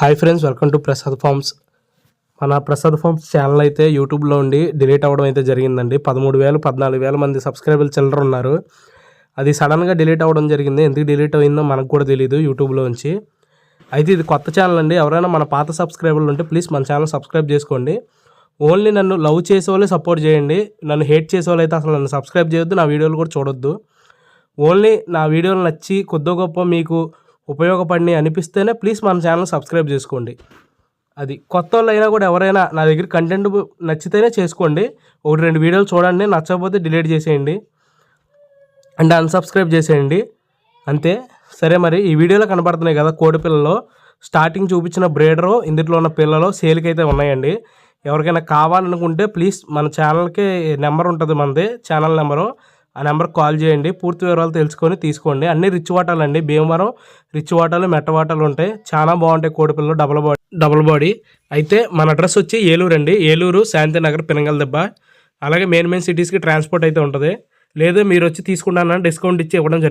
Hi friends welcome to Prasad farms. మన Prasad forms channel అయితే యూట్యూబ్లో ఉండి డిలీట్ అవ్వడం అయితే జరిగిందండి. పదమూడు వేలు పద్నాలుగు వేల మంది సబ్స్క్రైబర్లు చిల్లర ఉన్నారు. అది సడన్గా డిలీట్ అవ్వడం జరిగింది. ఎందుకు డిలీట్ అయిందో మనకు కూడా తెలియదు యూట్యూబ్లో ఉంచి. అయితే ఇది కొత్త ఛానల్ అండి. ఎవరైనా మన పాత సబ్స్క్రైబర్లు ఉంటే ప్లీజ్ మన ఛానల్ సబ్స్క్రైబ్ చేసుకోండి. ఓన్లీ నన్ను లవ్ చేసే వాళ్ళే సపోర్ట్ చేయండి. నన్ను హేట్ చేసే వాళ్ళు అయితే అసలు నన్ను సబ్స్క్రైబ్ చేయొద్దు. నా వీడియోలు కూడా చూడొద్దు. ఓన్లీ నా వీడియోలు నచ్చి కొద్దో గొప్ప మీకు ఉపయోగపడి అనిపిస్తేనే ప్లీజ్ మన ఛానల్ సబ్స్క్రైబ్ చేసుకోండి. అది కొత్త వాళ్ళు అయినా కూడా ఎవరైనా నా దగ్గర కంటెంట్ నచ్చితేనే చేసుకోండి. ఒకటి రెండు వీడియోలు చూడండి నచ్చకపోతే డిలీట్ చేసేయండి. అండ్ అన్సబ్స్క్రైబ్ చేసేయండి. అంతే. సరే మరి ఈ వీడియోలో కనబడుతున్నాయి కదా కోడి పిల్లలు స్టార్టింగ్ చూపించిన బ్రేడరు ఇందులో ఉన్న పిల్లలు సేల్కి అయితే ఉన్నాయండి. ఎవరికైనా కావాలనుకుంటే ప్లీజ్ మన ఛానల్కి నెంబర్ ఉంటుంది మనది ఛానల్ నెంబరు ఆ నెంబర్కి కాల్ చేయండి. పూర్తి వివరాలు తెలుసుకొని తీసుకోండి. అన్ని రిచ్ వాటాలు అండి. భీమవరం రిచ్ వాటాలు మెట్ట వాటాలు ఉంటాయి. చాలా బాగుంటాయి కోడిపిల్లలు. Double body double body. అయితే మన అడ్రస్ వచ్చి ఏలూరు అండి. ఏలూరు శాంతినగర్ పినంగల్ దెబ్బ. అలాగే మెయిన్ మెయిన్ సిటీస్కి ట్రాన్స్పోర్ట్ అయితే ఉంటుంది. లేదు మీరు వచ్చి తీసుకుంటానని డిస్కౌంట్ ఇచ్చి ఇవ్వడం జరుగుతుంది.